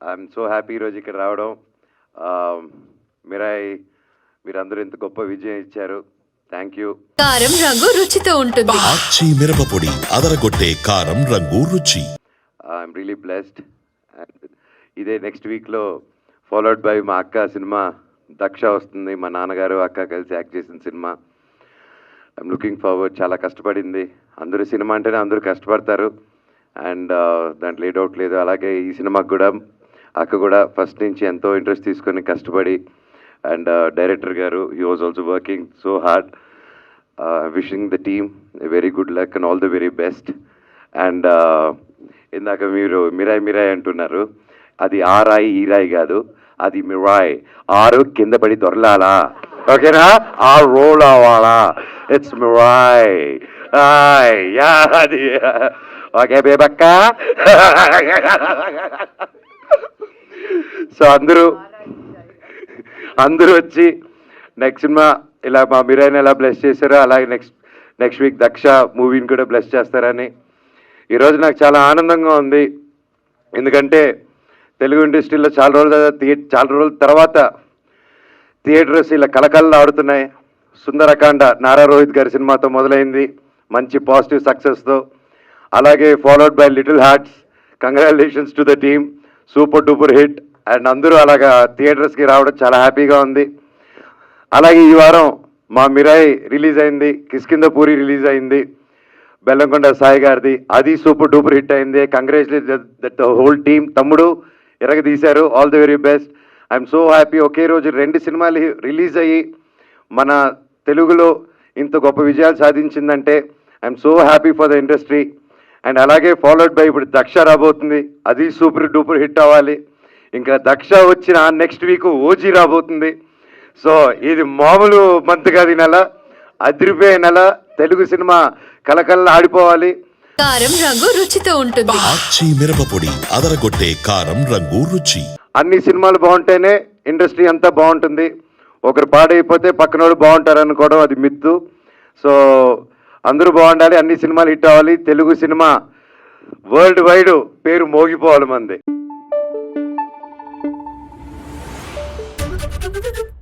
I'm so happy ఈరోజు ఇక్కడ రావడం. మీరాయ్ మీరందరూ ఇంత గొప్ప విజయం ఇచ్చారు. థ్యాంక్ యూ కారం రంగు రుచితో ఉంటుంది. ఆచి మిరపపొడి అదరగొట్టే కారం రంగు రుచి. ఐఎమ్ రియలీ బ్లెస్డ్ ఇదే నెక్స్ట్ వీక్లో ఫాలోడ్ బై మా అక్క సినిమా దక్ష వస్తుంది. మా నాన్నగారు అక్క కలిసి యాక్ట్ చేసిన సినిమా. ఐఎమ్ లుకింగ్ ఫార్వర్డ్ చాలా కష్టపడింది. అందరూ సినిమా అంటేనే అందరూ కష్టపడతారు. అండ్ దాంట్లో ఏ డౌట్ లేదు. అలాగే ఈ సినిమాకి కూడా అక్క కూడా ఫస్ట్ నుంచి ఎంతో ఇంట్రెస్ట్ తీసుకొని కష్టపడి and director uh, garu he was also working so hard wishing the team very good luck and all the very best and ఇందాక మీరు మిరాయ్ మిరాయ్ అంటున్నారు. అది ఆ రాయి ఈ రాయి కాదు. అది మిరాయ్. ఆరు కింద పడి దొరలాలా. ఓకేనా? ఆ రోల్ అవ్వాలా. ఇట్స్ మిరాయ్. అది. ఓకే బేబక్క. సో అందరూ అందరూ వచ్చి నెక్స్ట్ సినిమా ఇలా మా మీరైనా ఎలా బ్లెస్ చేశారో అలాగే నెక్స్ట్ నెక్స్ట్ వీక్ దక్ష మూవీని కూడా బ్లెస్ చేస్తారని. ఈరోజు నాకు చాలా ఆనందంగా ఉంది. ఎందుకంటే తెలుగు ఇండస్ట్రీలో చాలా రోజుల థియే చాలా రోజుల తర్వాత థియేటర్స్ ఇలా కలకల్లా ఆడుతున్నాయి. సుందరకాండ నారా రోహిత్ గారి సినిమాతో మొదలైంది. మంచి పాజిటివ్ సక్సెస్తో అలాగే followed by Little Hearts congratulations to the team super duper hit and అందరూ అలాగా థియేటర్స్కి రావడం చాలా హ్యాపీగా ఉంది. అలాగే ఈ వారం మా మిరాయి రిలీజ్ అయింది కిష్కింద పూరి రిలీజ్ అయింది బెల్లంకొండ సాయి గారిది. అది సూపర్ డూపర్ హిట్ అయింది. కంగ్రాచులేట్ దట్ హోల్ టీమ్ తమ్ముడు ఎరగ తీశారు all the very best I'm so happy ఒకే రోజు రెండు సినిమాలు రిలీజ్ అయ్యి మన తెలుగులో ఇంత గొప్ప విజయాలు సాధించిందంటే I'm so happy for the industry and అలాగే ఫాలోడ్ బై ఇప్పుడు దక్ష రాబోతుంది. అది సూపర్ డూపర్ హిట్ అవ్వాలి. ఇంకా దక్ష వచ్చిన నెక్స్ట్ వీక్ ఓజీ రాబోతుంది. సో ఇది మామూలు మంత్ కాదు ఈ నెల. అదిరిపోయే నెల. తెలుగు సినిమా కలకల్లా ఆడిపోవాలి. కారం రంగు రుచితో ఉంటుంది. ఆచి మిరపపొడి అదరగొట్టే కారం రంగు రుచి. అన్ని సినిమాలు బాగుంటేనే ఇండస్ట్రీ అంతా బాగుంటుంది. ఒకరు పాడైపోతే పక్కనోడు బాగుంటారు అనుకోవడం అది మిత్తు. సో అందరూ బాగుండాలి అన్ని సినిమాలు హిట్ అవ్వాలి. తెలుగు సినిమా వరల్డ్ వైడ్ పేరు మోగిపోవాలి మంది. Thank you.